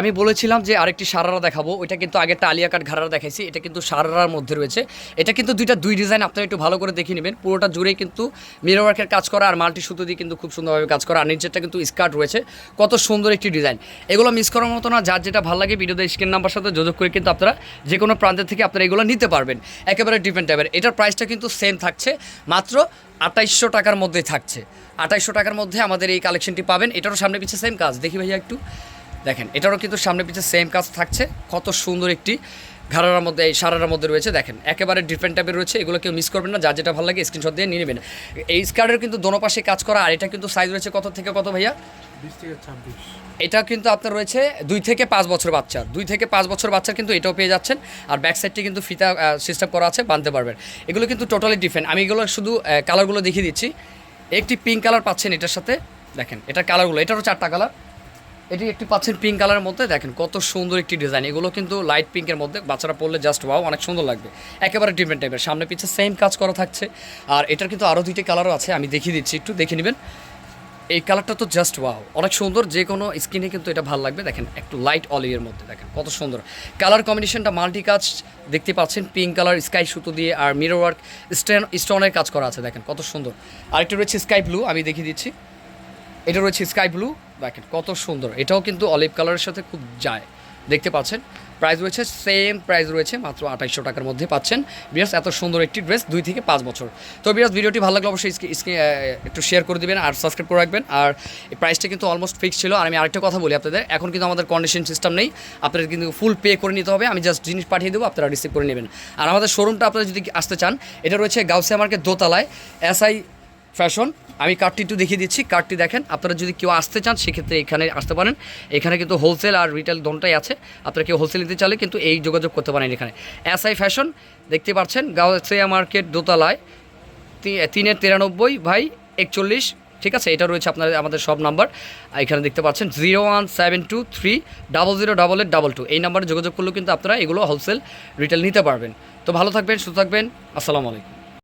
আমি বলেছিলাম যে আরেকটি সারারা দেখাবো। ওইটা কিন্তু আগে একটা আলিয়া কাট ঘাড়ারা দেখাইছি। এটা কিন্তু সারারার মধ্যে রয়েছে। এটা কিন্তু দুইটা দুই ডিজাইন আপনারা একটু ভালো করে দেখে নেবেন। পুরোটা জুড়েই কিন্তু মিরর ওয়ার্কের কাজ করা আর মাল্টি সুতো দিয়ে কিন্তু খুব সুন্দরভাবে কাজ করা। আর নিচেরটা কিন্তু স্কার্ট রয়েছে। কত সুন্দর একটি ডিজাইন। এগুলো মিস করার মতো না। যার যেটা ভালো লাগে ভিডিওতে স্ক্রিন নাম্বার সাথে যোগাযোগ করে কিন্তু আপনারা যে কোনো প্রান্তের থেকে আপনারা এগুলো নিতে পারবেন। একেবারে ডিফারেন্ট টাইপের এটার প্রাইসটা কিন্তু সেম থাকছে। মাত্র আঠাইশশো টাকার মধ্যে থাকছে। আঠাইশশো টাকার মধ্যে আমাদের এই কালেকশনটি পাবেন। এটারও সামনে পিছিয়ে সেম কাজ। দেখি ভাইয়া একটু। দেখেন এটারও কিন্তু সামনে পিছিয়ে সেম কাজ থাকছে। কত সুন্দর একটি ঘাড়ার মধ্যে এই সারার মধ্যে রয়েছে। দেখেন একেবারে ডিফারেন্ট টাইপের রয়েছে। এগুলো কেউ মিস করবেন না। যার যেটা ভালো লাগে স্ক্রিনশট দিয়ে নিয়ে নেবেন। এই স্কার্টের কিন্তু দোনো পাশে কাজ করা আর এটা কিন্তু সাইজ রয়েছে কত থেকে কত ভাইয়া? এটা কিন্তু আপনার রয়েছে দুই থেকে পাঁচ বছর বাচ্চার দুই থেকে পাঁচ বছর বাচ্চার কিন্তু এটাও পেয়ে যাচ্ছেন। আর ব্যাক সাইডটি কিন্তু ফিতা সিস্টেম করা আছে বাঁধতে পারবেন। এগুলো কিন্তু টোটালি ডিফারেন্ট আমি এগুলো শুধু কালারগুলো দেখিয়ে দিচ্ছি। একটি পিঙ্ক কালার পাচ্ছেন এটার সাথে। দেখেন এটা কালারগুলো এটারও চারটা কালার এটি একটি পাচ্ছেন পিঙ্ক কালারের মধ্যে, দেখেন কত সুন্দর একটি ডিজাইন এগুলো কিন্তু লাইট পিঙ্কের মধ্যে, বাচ্চারা পড়লে জাস্ট ওয়াও অনেক সুন্দর লাগবে। একেবারে ডিফারেন্ট টাইপের সামনে পিছিয়ে সেম কাজ করা থাকছে। আর এটার কিন্তু আরও দুইটি কালারও আছে, আমি দেখিয়ে দিচ্ছি, একটু দেখে নেবেন। এই কালারটা তো জাস্ট ওয়াও অনেক সুন্দর, যে কোনো স্কিনে কিন্তু এটা ভালো লাগবে। দেখেন, একটু লাইট অলিয়ের মধ্যে, দেখেন কত সুন্দর। কালার কম্বিনেশনটা মাল্টি কাজ দেখতে পাচ্ছেন পিঙ্ক কালার স্কাই সুতো দিয়ে, আর মিরর ওয়ার্ক স্টেন স্টোনের কাজ করা আছে, দেখেন কত সুন্দর। আরেকটা রয়েছে স্কাই ব্লু আমি দেখিয়ে দিচ্ছি। এটা রয়েছে স্কাই ব্লু। দেখেন কত সুন্দর। এটাও কিন্তু অলিভ কালারের সাথে খুব যায়। দেখতে পাচ্ছেন? প্রাইস রয়েছে সেম প্রাইস রয়েছে, মাত্র আঠাইশশো টাকার মধ্যে পাচ্ছেন। বিয়াস এত সুন্দর একটি ড্রেস দুই থেকে পাঁচ বছর। তো বিয়াস ভিডিওটি ভালো লাগলে অবশ্যই একটু শেয়ার করে দিবেন আর সাবস্ক্রাইব করে রাখবেন। আর এই প্রাইসটা কিন্তু অলমোস্ট ফিক্স ছিল। আর আমি আরেকটা কথা বলি আপনাদের। এখন কিন্তু আমাদের কন্ডিশন সিস্টেম নেই। আপনাদের কিন্তু ফুল পে করে নিতে হবে। আমি জাস্ট জিনিস পাঠিয়ে দেবো, আপনারা রিসিভ করে নেবেন। আর আমাদের শোরুমটা আপনারা যদি আসতে চান, এটা রয়েছে গাউসিয়া মার্কেট দোতলায়। SI fashion. আমি কার্ডটি একটু দেখিয়ে দিচ্ছি। কার্ডটি দেখেন, আপনারা যদি কেউ আসতে চান, সেক্ষেত্রে এখানে আসতে পারেন। এখানে কিন্তু হোলসেল আর রিটেল দোনটাই আছে। আপনারা কেউ হোলসেল নিতে চাইলে কিন্তু এই যোগাযোগ করতে পারেন এখানে। এসআই ফ্যাশন দেখতে পাচ্ছেন গাউসিয়া মার্কেট দোতলায় তিনের তিরানব্বই ভাই একচল্লিশ। ঠিক আছে? এটা রয়েছে আপনার, আমাদের সব নাম্বার এখানে দেখতে পাচ্ছেন zero one seven two three double zero double eight double two এই নাম্বারে যোগাযোগ করলেও কিন্তু আপনারা এগুলো হোলসেল রিটেল নিতে পারবেন। তো ভালো থাকবেন, সুস্থ থাকবেন। আসসালামু আলাইকুম।